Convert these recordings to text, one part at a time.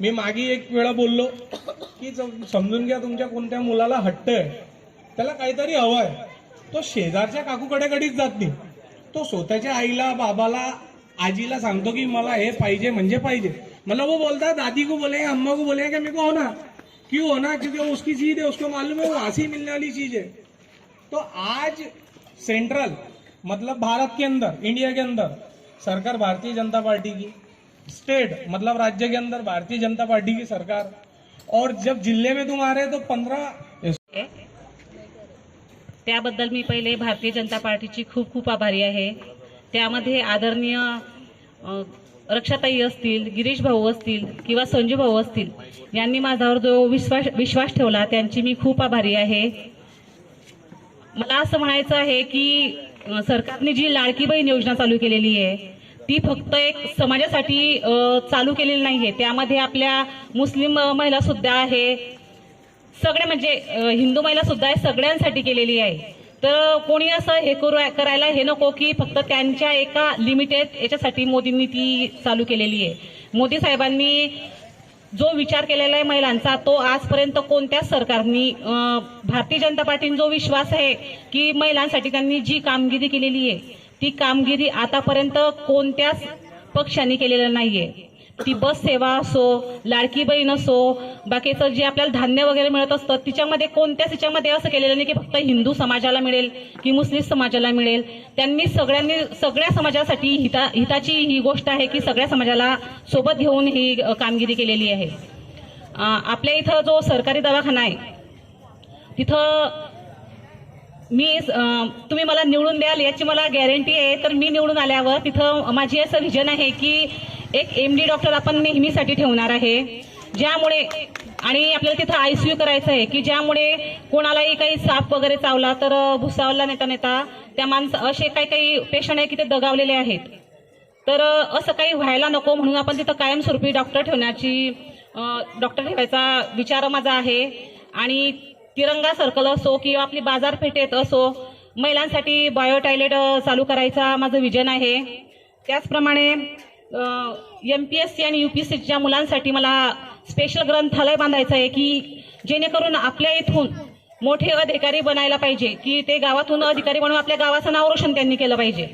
मी मागे एक वेळा बोललो की समजून घ्या तुमच्या कोणत्या मुलाला हट्ट आहे. त्याला काहीतरी हवं आहे. तो शेजारच्या काकूकडे कधीच जात नाही. तो स्वतःच्या आईला बाबाला आजीला सांगतो की मला हे पाहिजे म्हणजे पाहिजे. मला वो बोलता दादी को बोले अम्मा को बोले क्या मेरे को होना? क्यों होना? क्योंकि वो उसकी चीज है उसको मालूम है वो हंसी मिलने वाली चीज है. तो आज सेंट्रल मतलब भारत के अंदर इंडिया के अंदर सरकार भारतीय जनता पार्टी की स्टेट मतलब राज्य के अंदर भारतीय जनता पार्टी की सरकार। और जब जिले में तुम आ रहे तो पंद्रह त्याबद्दल मी पहिले भारतीय जनता पार्टीची खूप खूप आभारी आहे. त्यामध्ये आदरणीय रक्षाताई असतील गिरीश भाऊ असतील किंवा संजू भाऊ असतील यांनी माझ्यावर जो विश्वास विश्वास ठेवला त्यांची मी खूप आभारी आहे. मला असं म्हणायचं आहे की सरकारने जी लाडकी बहीण योजना चालू केलेली आहे ती फक्त एक समाजासाठी चालू केलेली नाही आहे त्यामध्ये आपल्या मुस्लिम महिलासुद्धा महिला सुद्धा आहे. सगळे म्हणजे हिंदू महिला सुद्धा आहे सगळ्यांसाठी केलेली आहे. तर कोणी असं हे करू करायला हे नको की फक्त त्यांच्या एका लिमिटेड याच्यासाठी मोदींनी ती चालू केलेली आहे. मोदी साहेबांनी जो विचार केलेला आहे महिलांचा तो आजपर्यंत कोणत्याच सरकारनी भारतीय जनता पार्टीने जो विश्वास आहे की महिलांसाठी त्यांनी जी कामगिरी केलेली आहे ती कामगिरी आतापर्यंत कोणत्याच पक्षाने केलेलं नाहीये. ती बस सेवा असो लाडकी बहीण असो बाकीचं जे आपल्याला धान्य वगैरे मिळत असतं तिच्यामध्ये कोणत्याच तिच्यामध्ये असं केलेलं नाही की फक्त हिंदू समाजाला मिळेल की मुस्लिम समाजाला मिळेल. त्यांनी सगळ्यांनी सगळ्या समाजासाठी हिता हिताची ही गोष्ट आहे की सगळ्या समाजाला सोबत घेऊन ही कामगिरी केलेली आहे. आपल्या इथं जो सरकारी दवाखाना आहे तिथं मी तुम्ही मला निवडून द्याल याची मला गॅरंटी आहे. तर मी निवडून आल्यावर तिथं माझी असं व्हिजन आहे की एक एम डी डॉक्टर आपण नेहमीसाठी ठेवणार आहे. ज्यामुळे आणि आपल्याला तिथं आय सी यू करायचं आहे की ज्यामुळे कोणालाही काही साप वगैरे चावला तर भुसावला नेता नेता त्या माणसं असे काही काही पेशंट आहे की ते दगावलेले आहेत. तर असं काही व्हायला नको म्हणून आपण तिथं कायमस्वरूपी डॉक्टर ठेवण्याची डॉक्टर ठेवायचा विचार माझा आहे. आणि तिरंगा सर्कल असो किंवा आपली बाजारपेठेत असो महिलांसाठी बायो टॉयलेट चालू करायचा माझं विजन आहे. त्याचप्रमाणे एम पी एस सी आणि यू पी एस सीच्या मुलांसाठी मला स्पेशल ग्रंथालय बांधायचं आहे की जेणेकरून आपल्या इथून मोठे अधिकारी बनायला पाहिजे की ते गावातून अधिकारी बनवून आपल्या गावाचं नाव रोशन त्यांनी केलं पाहिजे.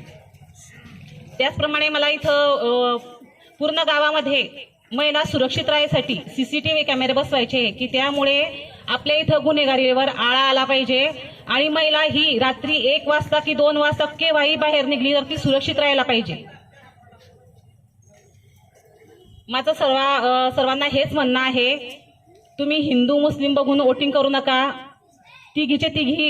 त्याचप्रमाणे मला इथं पूर्ण गावामध्ये महिला सुरक्षित राहण्यासाठी व्ही कॅमेरे बसवायचे की त्यामुळे आपल्या इथं गुन्हेगारीवर आळा आला पाहिजे. आणि महिला ही रात्री एक वाजता की दोन वाजता केव्हाही बाहेर निघली तर ती सुरक्षित राहायला पाहिजे. माझं सर्व सर्वांना हेच म्हणणं आहे तुम्ही हिंदू मुस्लिम बघून वोटिंग करू नका. तिघीचे तिघी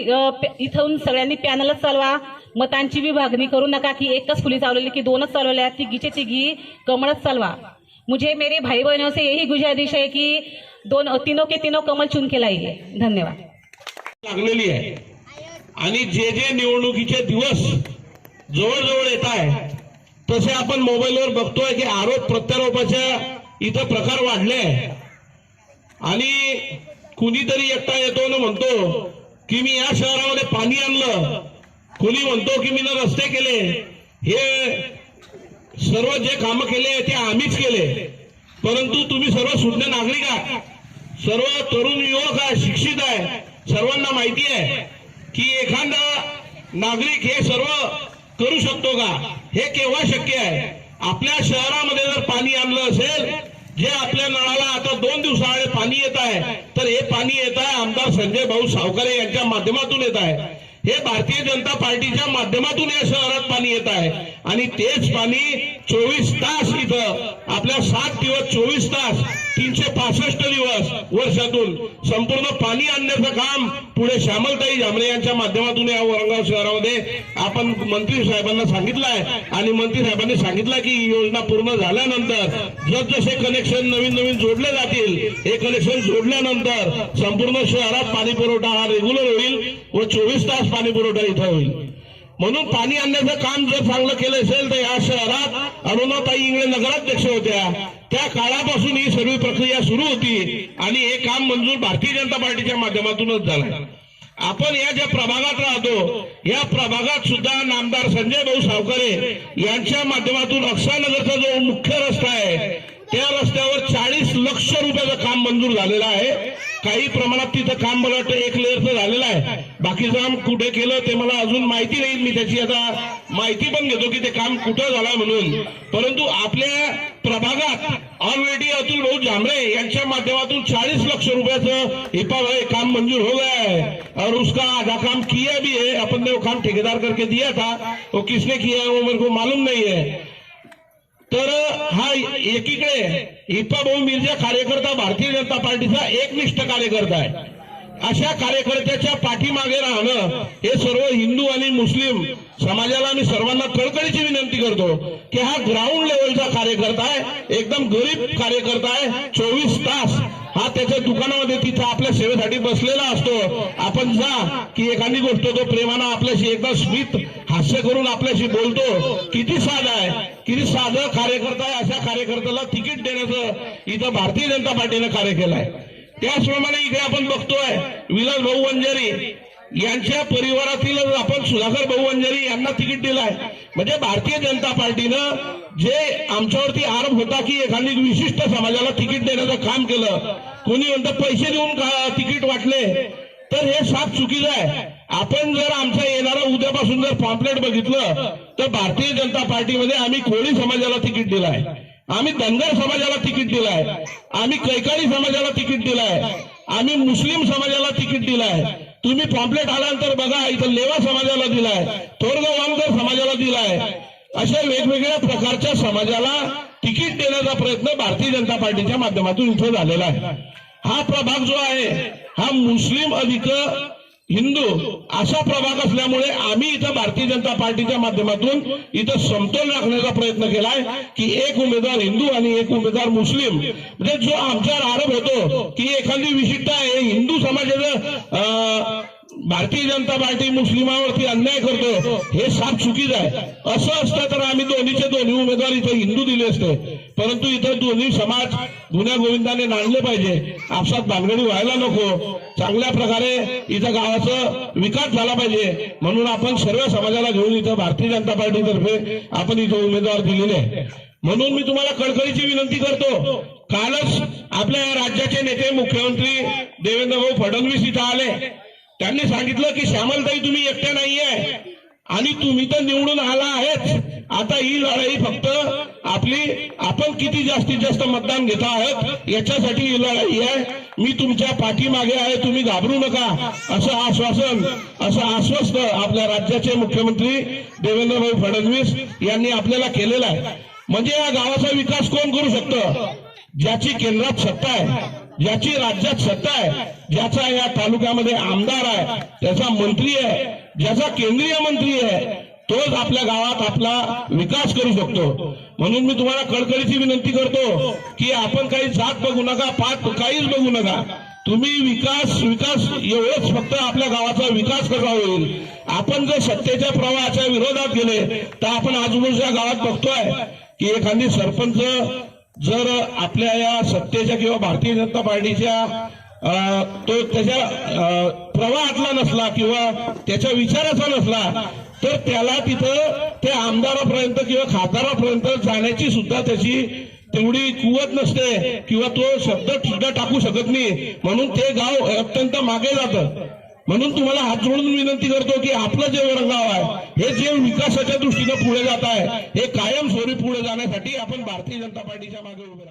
इथून सगळ्यांनी पॅनलच चालवा. मतांची विभागणी करू नका की एकच फुली चालवली की दोनच चालवल्या. तिघीचे तिघी कमळच चालवा. मुझे मेरे भाई बहनों से यही गुजारिश है कि दोन तीनों के तीनों कमल चुन के लाइए। धन्यवाद। लागलेली आहे. आणि जे जे निवडणुकीचे दिवस जवळजवळ येत आहे तसे आपण मोबाईलवर बघतोय की आरोप प्रत्यारोपाच्या इथं प्रकार वाढले आणि कुणीतरी एकटा येतो ना म्हणतो की मी या शहरामध्ये पाणी आणलं. कुणी म्हणतो की मी रस्ते केले. हे सर्व जे कामं केले ते आम्हीच केले. परंतु तुम्ही सर्व शुद्ध नागरिक आहात. सर्व तरुण युवक आहे शिक्षित आहे सर्वांना माहिती आहे की एखादा नागरिक हे सर्व करू शकतो का? हे केव्हा शक्य आहे? आपल्या शहरामध्ये जर पाणी आणलं असेल जे आपल्या नळाला आता दोन दिवसाआड पाणी येत आहे तर हे पाणी येत आहे आमदार संजय भाऊ सावकारे यांच्या माध्यमातून येत आहे. हे भारतीय जनता पार्टीच्या माध्यमातून या शहरात पाणी येत आहे. आणि तेच पाणी चोवीस तास इथं आपल्या सात दिवस चोवीस तास तीनशे पासष्ट दिवस वर्षातून संपूर्ण पाणी आणण्याचं काम पुढे श्यामलताई जांभळे यांच्या माध्यमातून या औरंगाबाद शहरामध्ये आपण मंत्री साहेबांना सांगितलं आहे आणि मंत्री साहेबांनी सांगितलं की ही योजना पूर्ण झाल्यानंतर जसजसे कनेक्शन नवीन नवीन जोडले जातील हे कनेक्शन जोडल्यानंतर संपूर्ण शहरात पाणी पुरवठा हा रेग्युलर होईल व चोवीस तास पाणी पुरवठा इथं होईल. म्हणून पाणी आणण्याचं काम जर चांगलं केलं असेल तर या शहरात अरुणाताई इंगळे नगराध्यक्ष होत्या. त्या काळापासून ही सर्व प्रक्रिया सुरू होती आणि हे काम मंजूर भारतीय जनता पार्टीच्या माध्यमातूनच झालं. आपण या ज्या प्रभागात राहतो या प्रभागात सुद्धा नामदार संजय भाऊ सावकारे यांच्या माध्यमातून अक्षानगरचा जो मुख्य रस्ता आहे त्या रस्त्यावर चाळीस लक्ष रुपयाचं काम मंजूर झालेलं आहे. काही प्रमाणात तिथं काम मला वाटतं एक लेअरचं झालेलं आहे. बाकीचं काम कुठे केलं ते मला अजून माहिती नाही. मी त्याची आता माहिती पण घेतो की ते काम कुठं झालं म्हणून. परंतु आपल्या प्रभागात ऑलरेडी अतुल भाऊ झांबरे यांच्या माध्यमातून चाळीस लक्ष रुपयाचं हिपा भाई काम मंजूर हो गया है और उसका आधा काम किया भी है. अपन ने वो काम ठेकेदार करके दिया था. वो किसने किया है वो मेरे को मालूम नहीं है. तर हा एकीकडे हिप्पा भाऊ मिर्जा कार्यकर्ता भारतीय जनता पार्टीचा एकनिष्ठ कार्यकर्ता आहे. अशा कार्यकर्त्याच्या पाठीमागे राहणं हे सर्व हिंदू आणि मुस्लिम समाजाला मी सर्वांना कळकळीची विनंती करतो की हा ग्राउंड लेवलचा कार्यकर्ता आहे एकदम गरीब कार्यकर्ता आहे चोवीस तास हा त्याच्या दुकानामध्ये तिथं आपल्या सेवेसाठी बसलेला असतो. आपण जा की एखादी गोष्ट तो प्रेमानं आपल्याशी एकदा स्मित हास्य करून आपल्याशी बोलतो. किती साधं आहे. किती साधं कार्यकर्ता आहे. अशा कार्यकर्त्याला तिकीट देण्याचं इथं भारतीय जनता पार्टीनं कार्य केलंय. त्याचप्रमाणे इकडे आपण बघतोय विलास भाऊ वंजारी यांच्या परिवारातील आपण सुधाकर भाऊ वंजारी यांना तिकीट दिलंय. म्हणजे भारतीय जनता पार्टीनं जे आमच्यावरती आरोप होता की एखादी विशिष्ट समाजाला तिकीट देण्याचं काम केलं कोणी म्हणतं पैसे देऊन तिकीट वाटले तर हे साफ चुकीचं आहे. आपण जर आमचा येणारा उद्यापासून जर पॉम्पलेट बघितलं तर भारतीय जनता पार्टीमध्ये आम्ही कोळी समाजाला तिकीट दिलाय आम्ही धनगर समाजाला तिकीट दिलाय आम्ही कैकाळी समाजाला तिकीट दिलाय आम्ही मुस्लिम समाजाला तिकीट दिलाय तुम्ही पॉम्पलेट आल्यानंतर बघा इथं लेवा समाजाला दिलाय थोरगाव वामगर समाजाला दिलाय. अशा वेगवेगळ्या प्रकारच्या समाजाला तिकीट देण्याचा प्रयत्न भारतीय जनता पार्टीच्या माध्यमातून इथं झालेला आहे. हा प्रभाग जो आहे हा मुस्लिम अधिक हिंदू असा प्रभाग असल्यामुळे आम्ही इथं भारतीय जनता पार्टीच्या माध्यमातून इथं समतोल राखण्याचा प्रयत्न केलाय की एक उमेदवार हिंदू आणि एक उमेदवार मुस्लिम. म्हणजे जो आमच्यावर आरोप होतो की एखादी विशिष्ट आहे हिंदू समाजाचं अं, भारतीय जनता पार्टी मुस्लिमावरती अन्याय करतो हे साफ चुकीचं आहे. असं असतं तर आम्ही दोन्हीचे दोन्ही उमेदवार इथे हिंदू दिले असते. परंतु इथं दोन्ही समाज गुन्ह्या गोविंदाने नांदले पाहिजे. आपसात भानगडी व्हायला नको. चांगल्या प्रकारे इथं गावाचा विकास झाला पाहिजे. म्हणून आपण सर्व समाजाला घेऊन इथं भारतीय जनता पार्टीतर्फे आपण इथं उमेदवार दिलेले आहे म्हणून मी तुम्हाला कळकळीची विनंती करतो. कालच आपल्या राज्याचे नेते मुख्यमंत्री देवेंद्र भाऊ फडणवीस इथं आले. त्यांनी सांगितलं की श्यामलताई तुम्ही एकट्या नाहीये. आणि तुम्ही तर निवडून आला आहेच. आता ही लढाई फक्त आपली आपण किती जास्तीत जास्त मतदान घेत आहोत याच्यासाठी ही लढाई आहे. मी तुमच्या पाठीमागे आहे तुम्ही घाबरू नका. असं आश्वासन असं आश्वस्त आपल्या राज्याचे मुख्यमंत्री देवेंद्रभाई फडणवीस यांनी आपल्याला केलेलं आहे. म्हणजे या गावाचा विकास कोण करू शकतं? ज्याची केंद्रात सत्ता आहे. ज्याची राज्यात सत्ता आहे. ज्याचा या तालुक्यामध्ये आमदार आहे त्याचा मंत्री आहे ज्याचा केंद्रीय मंत्री आहे तोच आपल्या गावात आपला विकास करू शकतो. म्हणून मी तुम्हाला कळकळीची विनंती करतो की आपण काही जात बघू नका पाच काहीच बघू नका. तुम्ही विकास विकास एवढंच फक्त आपल्या गावाचा विकास कसा होईल? आपण जर सत्तेच्या प्रवाहाच्या विरोधात गेले तर आपण आजूबाजूच्या गावात बघतोय की एखादी सरपंच जर आपल्या या सत्तेच्या किंवा भारतीय जनता पार्टीच्या तो त्याच्या प्रवाहातला नसला किंवा त्याच्या विचाराचा नसला तर त्याला तिथं त्या आमदारापर्यंत किंवा खासदारापर्यंत जाण्याची सुद्धा त्याची तेवढी कुवत नसते किंवा तो शब्द सुद्धा टाकू शकत नाही. म्हणून ते गाव अत्यंत मागे जातं. म्हणून तुम्हाला हात जोडून विनंती करतो की आपलं जे वडगाव आहे हे जे विकासाच्या दृष्टीनं पुढे जात आहे हे कायमस्वरूपी पुढे जाण्यासाठी आपण भारतीय जनता पार्टीच्या मागे उभे